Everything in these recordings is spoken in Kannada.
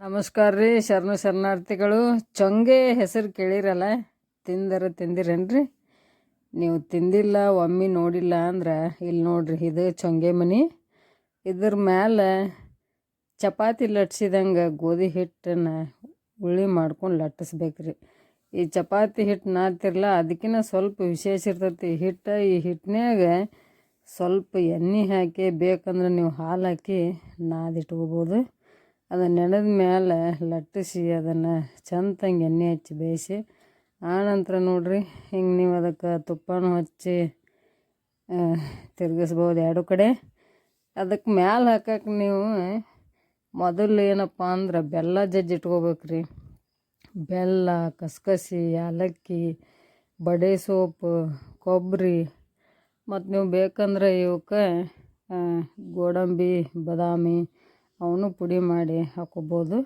ನಮಸ್ಕಾರ ರೀ, ಶರಣ ಶರಣಾರ್ಥಿಗಳು. ಚೊಂಗೆ ಹೆಸರು ಕೇಳಿರಲ್ಲ, ತಿಂದರ ತಿಂದಿರೇನ್ರಿ? ನೀವು ತಿಂದಿಲ್ಲ, ಒಮ್ಮೆ ನೋಡಿಲ್ಲ ಅಂದ್ರೆ ಇಲ್ಲಿ ನೋಡ್ರಿ, ಇದು ಚೊಂಗೆ ಮನಿ. ಇದ್ರ ಮ್ಯಾಲೆ ಚಪಾತಿ ಲಟ್ಸಿದಂಗೆ ಗೋಧಿ ಹಿಟ್ಟನ್ನು ಉಳ್ಳಿ ಮಾಡ್ಕೊಂಡು ಲಟ್ಟಿಸ್ಬೇಕ್ರಿ. ಈ ಚಪಾತಿ ಹಿಟ್ಟು ನಾತಿರಲ್ಲ ಅದಕ್ಕಿಂತ ಸ್ವಲ್ಪ ವಿಶೇಷ ಇರ್ತೈತಿ. ಹಿಟ್ಟು ಈ ಹಿಟ್ಟಿನಾಗ ಸ್ವಲ್ಪ ಎಣ್ಣೆ ಹಾಕಿ, ಬೇಕಂದ್ರೆ ನೀವು ಹಾಲು ಹಾಕಿ ನಾದಿಟ್ಕೋಬೋದು. ಅದನ್ನು ನೆನೆದ ಮೇಲೆ ಲಟ್ಟಿಸಿ ಅದನ್ನು ಚಂದಂಗೆ ಎಣ್ಣೆ ಹಚ್ಚಿ ಬೇಯಿಸಿ ಆನಂತರ ನೋಡಿರಿ ಹಿಂಗೆ ನೀವು ಅದಕ್ಕೆ ತುಪ್ಪನೂ ಹಚ್ಚಿ ತಿರುಗಿಸ್ಬೋದು ಎರಡು ಕಡೆ. ಅದಕ್ಕೆ ಮ್ಯಾಲೆ ಹಾಕಕ್ಕೆ ನೀವು ಮೊದಲು ಏನಪ್ಪ ಅಂದ್ರೆ ಬೆಲ್ಲ ಜಜ್ಜಿ ಇಟ್ಕೋಬೇಕ್ರಿ. ಬೆಲ್ಲ, ಕಸಕಸಿ ಏಲಕ್ಕಿ ಬಡೆ ಸೋಪು ಕೊಬ್ಬರಿ ಮತ್ತು ನೀವು ಬೇಕಂದ್ರೆ ಇವಕ್ಕೆ ಗೋಡಂಬಿ, ಬಾದಾಮಿ ಅವನು ಪುಡಿ ಮಾಡಿ ಹಾಕೋಬೋದು.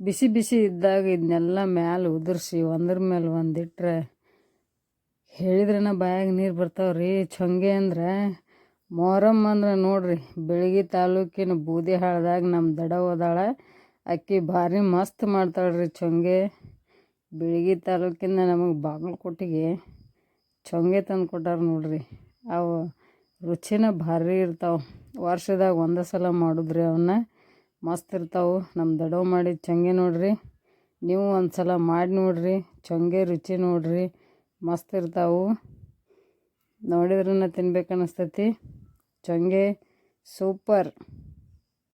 ಬಿಸಿ ಬಿಸಿ ಇದ್ದಾಗ ಇದನ್ನೆಲ್ಲ ಮ್ಯಾಲೆ ಉದುರಿಸಿ ಒಂದ್ರ ಮೇಲೆ ಒಂದಿಟ್ರೆ ಹೇಳಿದ್ರೆ ಹೇಳಿದ್ರೇನ ಬಾಯಾಗ ನೀರು ಬರ್ತಾವೆ ರೀ. ಚೊಂಗೆ ಅಂದ್ರೆ ಮೊಹರಮ್ ಅಂದ್ರೆ ನೋಡ್ರಿ ಬೆಳಗ್ಗೆ ತಾಲೂಕಿನ ಬೂದಿ ಹಾಳ್ದಾಗ ನಮ್ಮ ದಡ ಓದಾಳೆ, ಅಕ್ಕಿ ಭಾರಿ ಮಸ್ತ್ ಮಾಡ್ತಾಳೆ ರೀ ಚೊಂಗೆ. ಬೆಳಗ್ಗೆ ತಾಲೂಕಿಂದ ನಮಗೆ ಬಾಗಲಕೋಟೆಗೆ ಚೊಂಗೆ ತಂದು ಕೊಟ್ಟಾರ ನೋಡ್ರಿ. ಅವು ರುಚಿನ ಭಾರಿ ಇರ್ತಾವೆ. ವರ್ಷದಾಗ ಒಂದು ಸಲ ಮಾಡಿದ್ರಿ ಅವನ್ನ ಮಸ್ತ್ ಇರ್ತಾವೆ. ನಮ್ಮ ದಡವ ಮಾಡಿದ ಚಂಗೆ ನೋಡ್ರಿ. ನೀವು ಒಂದು ಸಲ ಮಾಡಿ ನೋಡ್ರಿ. ಚಂಗೆ, ರುಚಿ ನೋಡ್ರಿ. ಮಸ್ತ್ ಇರ್ತಾವೆ. ನೋಡಿದ್ರೂ ತಿನ್ಬೇಕು ಅನ್ನಿಸ್ತೈತಿ ಚೊಂಗೆ ಸೂಪರ್.